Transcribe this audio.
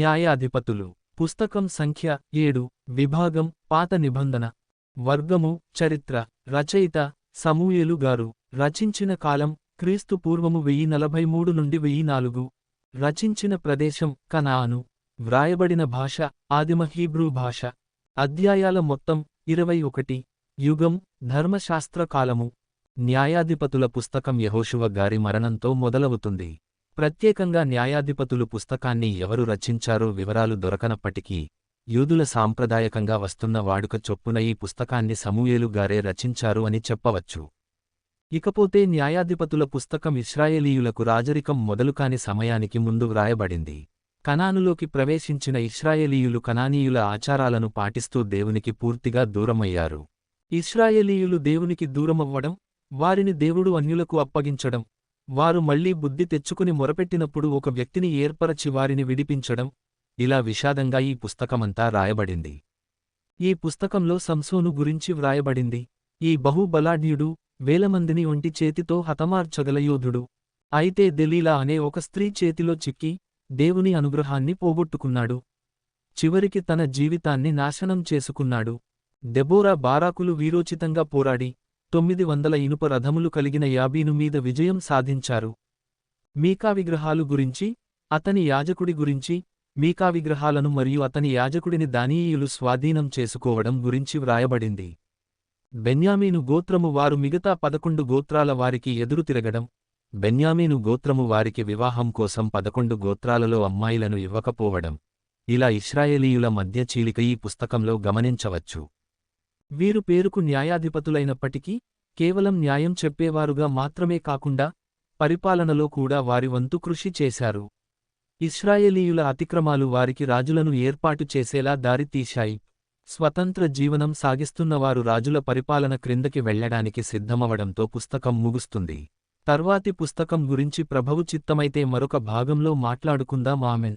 న్యాయాధిపతులు. పుస్తకం సంఖ్య ఏడు. విభాగం పాత నిబంధన. వర్గము చరిత్ర. రచయిత సమూయేలు గారు. రచించిన కాలం క్రీస్తు పూర్వము వెయ్యి నలభై మూడు నుండి వెయ్యి నాలుగు. రచించిన ప్రదేశం కనాను. వ్రాయబడిన భాష ఆదిమ హీబ్రూ భాష. అధ్యాయాల మొత్తం ఇరవై ఒకటి. యుగం ధర్మశాస్త్ర కాలము. న్యాయాధిపతుల పుస్తకం యహోషువ గారి మరణంతో మొదలవుతుంది. ప్రత్యేకంగా న్యాయాధిపతులు పుస్తకాన్ని ఎవరు రచించారో వివరాలు దొరకనప్పటికీ యూదుల సాంప్రదాయకంగా వస్తున్న వాడుక చొప్పున ఈ పుస్తకాన్ని సమూయేలు గారే రచించారు అని చెప్పవచ్చు. ఇకపోతే న్యాయాధిపతుల పుస్తకం ఇస్రాయేలీయులకు రాజరికం మొదలుకాని సమయానికి ముందు వ్రాయబడింది. కనానులోకి ప్రవేశించిన ఇస్రాయేలీయులు కనానీయుల ఆచారాలను పాటిస్తూ దేవునికి పూర్తిగా దూరమయ్యారు. ఇస్రాయేలీయులు దేవునికి దూరమవ్వడం వారిని దేవుడు అన్యులకు అప్పగించడం వారు మళ్ళీ బుద్ధి తెచ్చుకుని మొరపెట్టినప్పుడు ఒక వ్యక్తిని ఏర్పరచి వారిని విడిపించడం ఇలా విషాదంగా ఈ పుస్తకమంతా రాయబడింది. ఈ పుస్తకంలో సంసోను గురించి వ్రాయబడింది. ఈ బహుబలాఢ్యుడు వేలమందిని ఒంటి చేతితో హతమార్చగల యోధుడు అయితే దెలీలా అనే ఒక స్త్రీ చేతిలో చిక్కి దేవుని అనుగ్రహాన్ని పోగొట్టుకున్నాడు. చివరికి తన జీవితాన్ని నాశనం చేసుకున్నాడు. దెబోరా బారాకులు వీరోచితంగా పోరాడి తొమ్మిది వందల ఇనుప రథములు కలిగిన యాబీను మీద విజయం సాధించారు. మీకా విగ్రహాలు గురించి అతని యాజకుడి గురించి మీకా విగ్రహాలను మరియు అతని యాజకుడిని దానీయులు స్వాధీనం చేసుకోవడం గురించి వ్రాయబడింది. బెన్యామీను గోత్రము వారు మిగతా పదకొండు గోత్రాల వారికి ఎదురు తిరగడం బెన్యామీను గోత్రము వారికి వివాహం కోసం పదకొండు గోత్రాలలో అమ్మాయిలను ఇవ్వకపోవడం ఇలా ఇస్రాయేలీయుల మధ్య చీలిక ఈ పుస్తకంలో గమనించవచ్చు. వీరు పేరుకు న్యాయాధిపతులైనప్పటికీ కేవలం న్యాయం చెప్పేవారుగా మాత్రమే కాకుండా పరిపాలనలో కూడా వారి వంతు కృషి చేశారు. ఇస్రాయేలీయుల అతిక్రమాలు వారికి రాజులను ఏర్పాటు చేసేలా దారితీశాయి స్వతంత్ర జీవనం సాగిస్తున్నవారు రాజుల పరిపాలన క్రిందకి వెళ్ళడానికి సిద్ధమవడంతో పుస్తకం ముగుస్తుంది. తర్వాతి పుస్తకం గురించి ప్రభవు చిత్తమైతే మరొక భాగంలో మాట్లాడుకుందాం. ఆమెన్.